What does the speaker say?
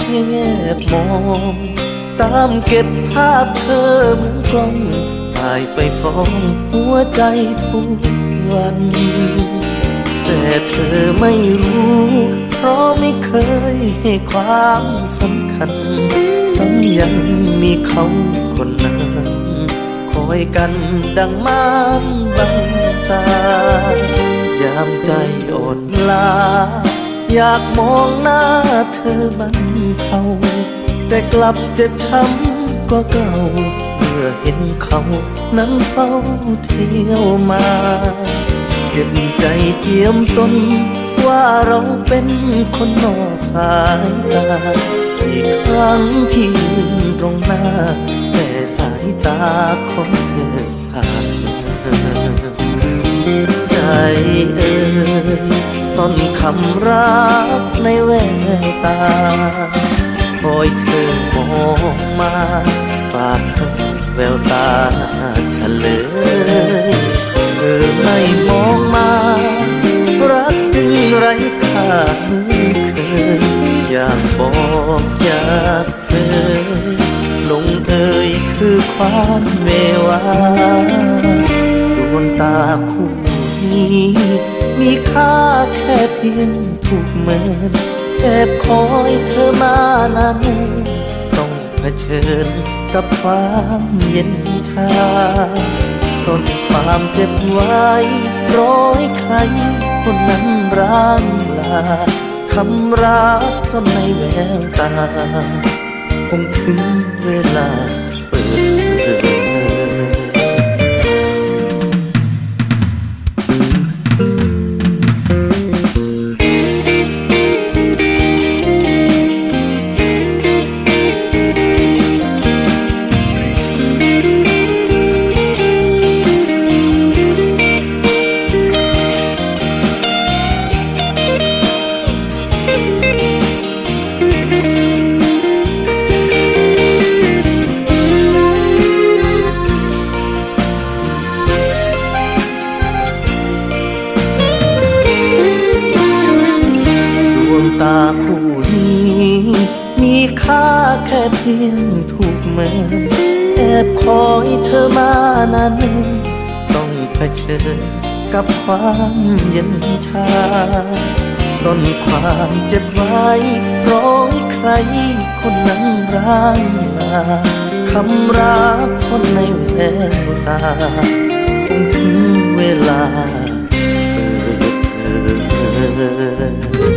เพียงแอบมอง ตามเก็บภาพเธอเหมือนกล้องถ่ายไปฟ้องหัวใจทุกวัน แต่เธอไม่รู้ เพราะไม่เคยให้ความสำคัญสัญญังมีเขาคนนั้นคอยกันดังมานบังตายามใจอ่อนล้า อยากมองหน้าเธอบันเทาแต่กลับเจ็บช้ำก็เก่าเมื่อเห็นเขานั้นเฝ้าเที่ยวมาเก็บใจเจียมตนว่าเราเป็นคนนอกสายตาอีกครั้งที่ยืนตรงหน้าแต่สายตาของเธอผ่านใจเอ่ย ซ่อนคำรักในแววตา คอยเธอมองมาฝากแววตาเฉลย เธอไม่มองมา รักจึงไร้ค่าเหมือนเคยอยากบอกอยากเผยลงเอ่ยคือความเมวาดวงตาคู่นี้ มีค่าแค่เพียงถูกเมินแอบคอยเธอมานานต้องเผชิญกับความเย็นชาสนความเจ็บไว้ร้อยใครคนนั้นร้างลาคำรักซ่อนในแววตาคงถึงเวลาเปิดเผย ที่ยงถูกเมินแอบคอยเธอมานานเนิ่นต้องเผชิญกับความเย็นชาส้นความเจ็บไว้ร้อยใครคนนั้นร้างลาคำรักซ่นในแววตาคงถึงเวลาเธอเธอ